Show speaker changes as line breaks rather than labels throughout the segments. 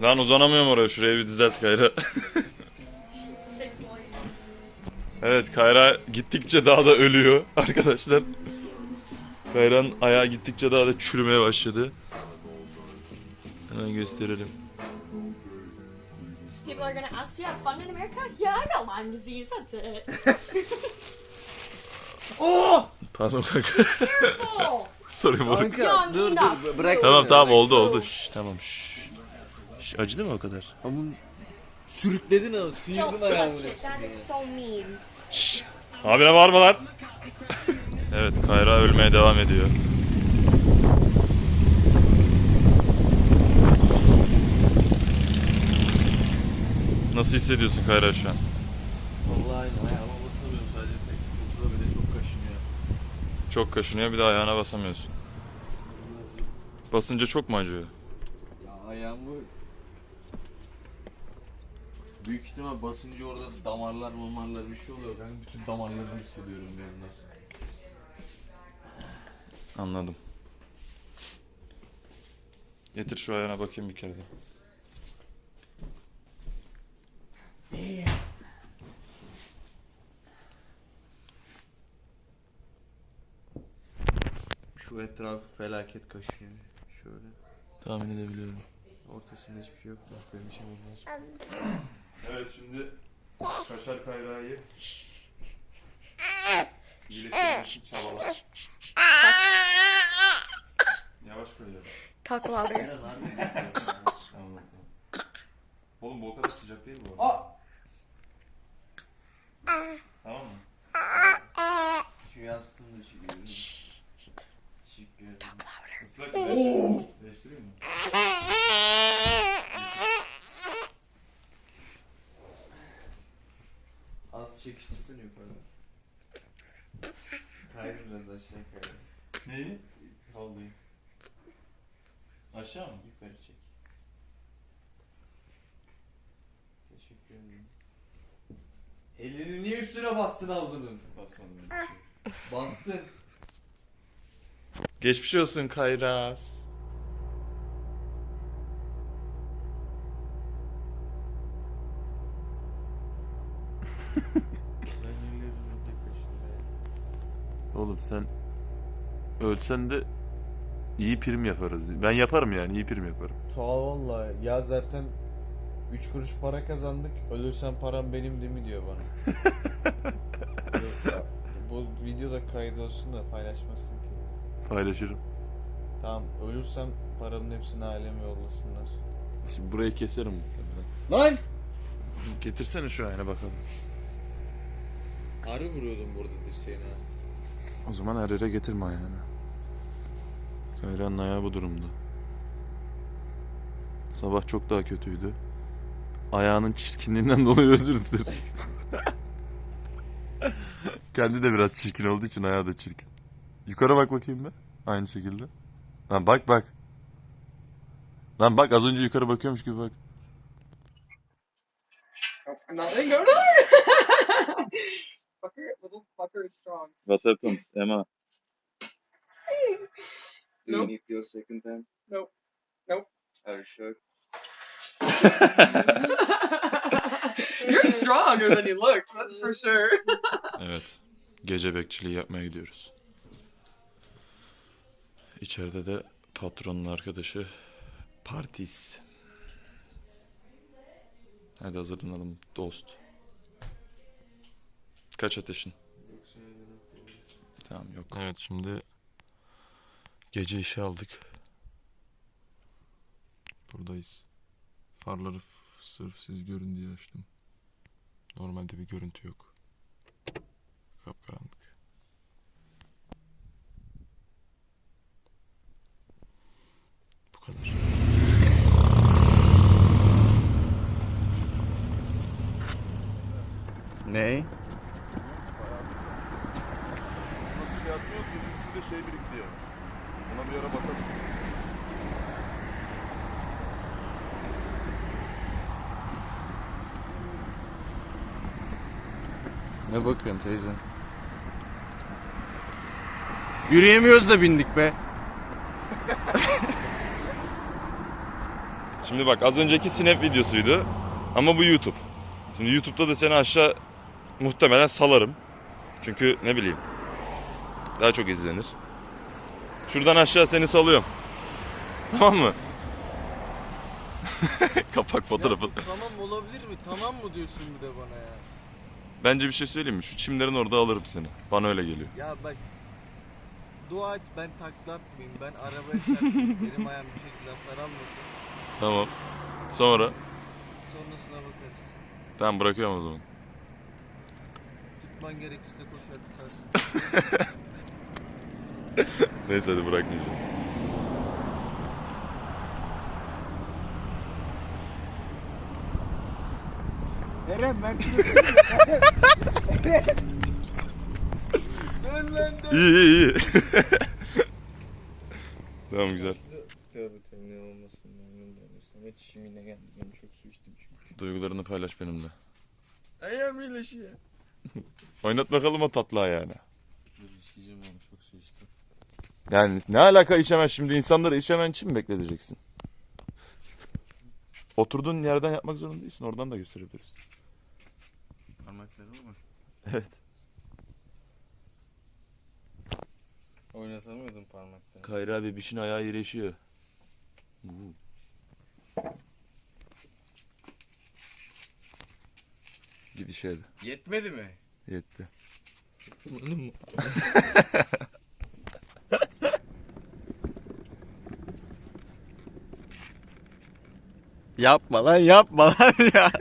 Lan uzanamıyorum oraya. Şuraya bir düzelt Kayra. Evet Kayra gittikçe daha da ölüyor arkadaşlar. Kayra'nın ayağı gittikçe daha da çürümeye başladı. Hemen gösterelim.
People are gonna ask, you have fun in America? Yeah, I got Lyme disease. That's it.
Pardon kanka. Sorry.
Kanka dur dur bırak.
Tamam tamam oldu oldu. Şş, tamam şş. Şş, acıdı mı o kadar?
Ama sürükledin ama sıyırdın hepsini.
That is so mean.
Şş. Abine bağırma lan. evet Kayra ölmeye devam ediyor. Nasıl hissediyorsun Kayra şu an?
Vallahi aynı ayağıma basamıyorum sadece tek sıkıntıda bile çok kaşınıyor.
Çok kaşınıyor bir de ayağına basamıyorsun. Basınca çok mu acıyor?
Ya ayağımı Büyük ihtimal basınca orada damarlar mamarlar bir şey oluyor. Ben bütün damarlarımı hissediyorum bir anda.
Anladım. Getir şu ayağına bakayım bir kere de.
Şu etraf felaket kaşınıyor. Şöyle.
Tahmin edebiliyorum.
Ortasında hiçbir şey yok da benim için olmaz.
Evet şimdi kaşar kayrağıyı iyileştirmek için çabala. Yavaş koyuyorum.
Talk louder.
Tamam, tamam. Oğlum bu o kadar sıcak değil bu arada. Tamam mı?
Şu yastığımı da çekiyorum. Teşekkür ederim.
Islak mı? Değiştireyim mi?
Az çekiştirsene yukarı. Kaydır biraz aşağı kaydır.
Neyi?
Havluyu
Aşağı mı?
yukarı çek. Teşekkür ederim. Elini niye üstüne bastın havlunun?
Basmadım.
Bastın.
Geçmiş olsun Kayraz.
Oğlum sen ölsen de iyi prim yaparız. Ben yaparım yani iyi prim yaparım.
Sağ ol vallahi. Ya zaten 3 kuruş para kazandık. Ölürsen param benim değil mi diyor bana. Ya, Bu videoda kayıt olsun da paylaşmasın ki.
Paylaşırım.
Tamam ölürsem paramın hepsini aileme yollasınlar.
Şimdi burayı keserim muhtemelen.
Lan!
Getirsene şu ayna bakalım.
Arı vuruyordum burada dirseğine.
O zaman her yere getirme ayağını. Kayra'nın ayağı bu durumda. Sabah çok daha kötüydü. Ayağının çirkinliğinden dolayı özür dilerim. Kendi de biraz çirkin olduğu için ayağı da çirkin. Yukarı bak bakayım be. Aynı şekilde. Lan bak bak. Lan bak az önce yukarı bakıyormuş gibi bak.
I'm not letting go. Fucker, little fucker is strong.
What happened Emma?
Do you
Nope.
need your second hand?
Nope. Nope.
Are you sure?
You're stronger than you looked, that's for sure.
Evet. Gece bekçiliği yapmaya gidiyoruz. İçeride de patronun arkadaşı Partis. Hadi hazırlanalım dost. Kaç ateşin? Tamam yok. Evet şimdi gece işe aldık. Buradayız. Farları sırf siz görün diye açtım. Normalde bir görüntü yok. Kapkaranlık. Bu kadar.
Ne?
bir şey atmıyor ki üstünde şey biriktiriyor. Ona bir ara bakalım.
Ne bakıyorsun teyze? Yürüyemiyoruz da bindik be.
Şimdi bak az önceki Snap videosuydu. Ama bu YouTube. Şimdi YouTube'da da seni aşağı muhtemelen salarım. Çünkü ne bileyim. Daha çok izlenir. Şuradan aşağı seni salıyorum. Tamam mı? Kapak fotoğrafı.
tamam olabilir mi? Tamam mı diyorsun bir de bana ya?
Bence bir şey söyleyeyim mi? Şu çimlerin orada alırım seni. Bana öyle geliyor.
Ya bak dua et ben takla atmayayım. Ben arabaya çarpayım. Benim ayağım bir şekilde hasar almasın.
Tamam. Sonra?
Sonrasına bakarız.
Tamam bırakıyorum o zaman.
Tutman gerekirse koşar tutarsın.
Neyse hadi bırakmayacağım.
Eren ben
İyi iyi iyi. tamam güzel.
Tövbe tövbe ne olmasın ben göndermiyorsam. Hiç işimine geldi. Ben çok su içtim çünkü.
Duygularını paylaş benimle.
Ayağım iyileşiyor.
Oynat bakalım o tatlı ayağını.
Dur içeceğim onu çok su içtim.
Yani ne alaka işemez şimdi insanları işemen için mi bekleteceksin? Oturduğun yerden yapmak zorunda değilsin. Oradan da gösterebiliriz.
Parmakları mı?
Evet.
Oynatamıyordum parmaklarını.
Kayra abi bişin ayağı iyileşiyor. Gidiş hadi.
Yetmedi mi?
Yetti.
Yapma lan yapma lan ya.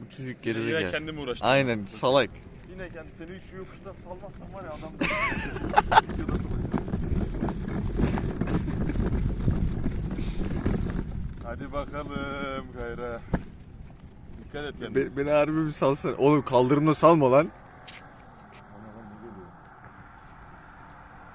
Bu çocuk gerizekalı.
kendim uğraştım.
Aynen salak.
Yine kendi seni şu yokuşta salmazsan var ya adam Hadi bakalım Kayra. Dikkat et kendine.
Be- beni harbi bir salsana. Oğlum kaldırımda salma lan.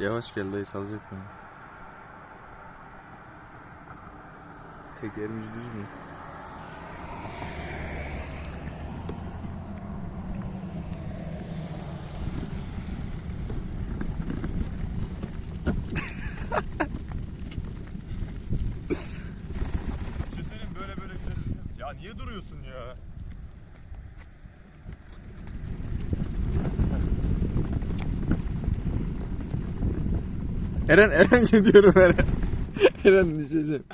Yavaş gel dayı salacak beni. Tekerimiz düz mü?
Bir şey söyleyeyim böyle böyle gidelim. Ya duruyorsun ya?
Eren Eren gidiyorum Eren. Eren düşeceğim.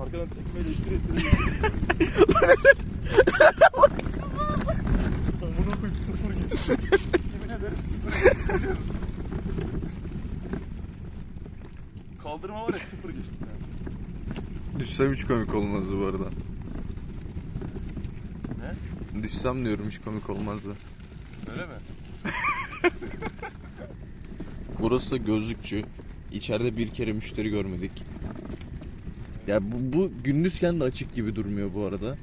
Arkadan tekmeyle ittir ittir. Sıfır geçti. Yemin ederim sıfır geçti biliyor musun? Kaldırma var ya sıfır geçti yani.
Düşsem hiç komik olmazdı bu arada.
Ne?
Düşsem diyorum hiç komik olmazdı.
Öyle mi?
Burası da gözlükçü. İçeride bir kere müşteri görmedik. Ya bu, bu gündüzken de açık gibi durmuyor bu arada.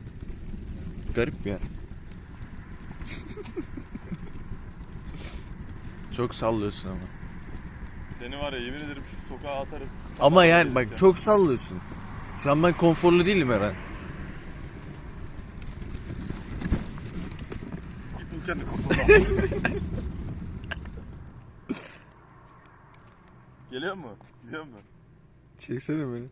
Garip bir yer. Çok sallıyorsun ama.
Seni var ya yemin ederim şu sokağa atarım.
Ama yani bak çok sallıyorsun. Şu an ben konforlu değilim Eren.
Git bul kendi. Geliyor mu? Gidiyor mu?
Çeksene beni.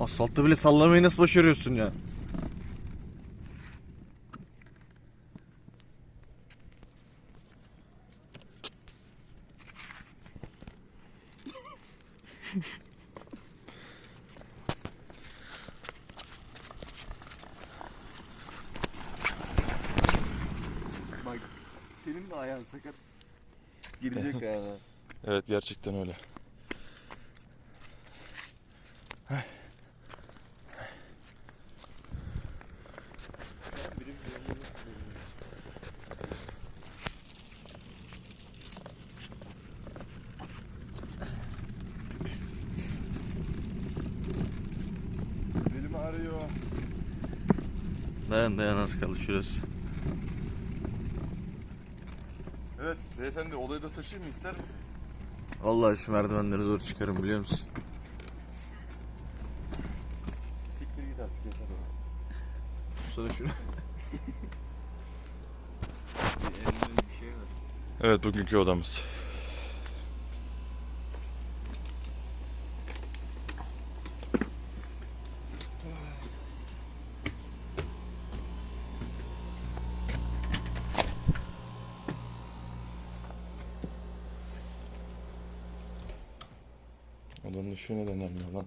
Asfaltta bile sallamayı nasıl başarıyorsun ya?
Bak senin de ayağın sakat. Girecek ayağına.
Evet gerçekten öyle.
Arıyor.
Dayan dayan az kaldı şurası.
Evet beyefendi olayı da taşıyayım mı ister misin?
Allah şu merdivenleri zor çıkarım biliyor musun?
Siktir git artık yeter o.
Tutsana şunu.
Evet bugünkü odamız. Odanın ışığı neden yanmıyor lan?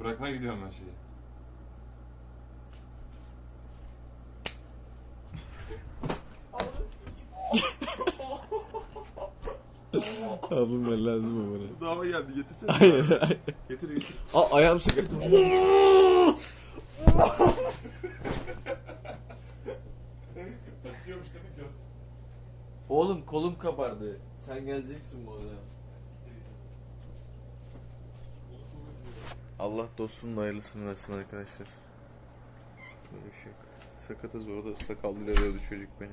Bırakmaya gidiyorum ben şeyi.
Abim ben lazım o bana.
Dava geldi getirsene.
Hayır hayır.
Getir getir.
Aa ayağım sıkı.
Tutuyormuş demek yok.
Oğlum kolum kabardı. Sen geleceksin bu odaya. Allah dostunun hayırlısını versin arkadaşlar. Böyle bir şey yok. Sakatız orada ıslak havluyla dövdü çocuk beni.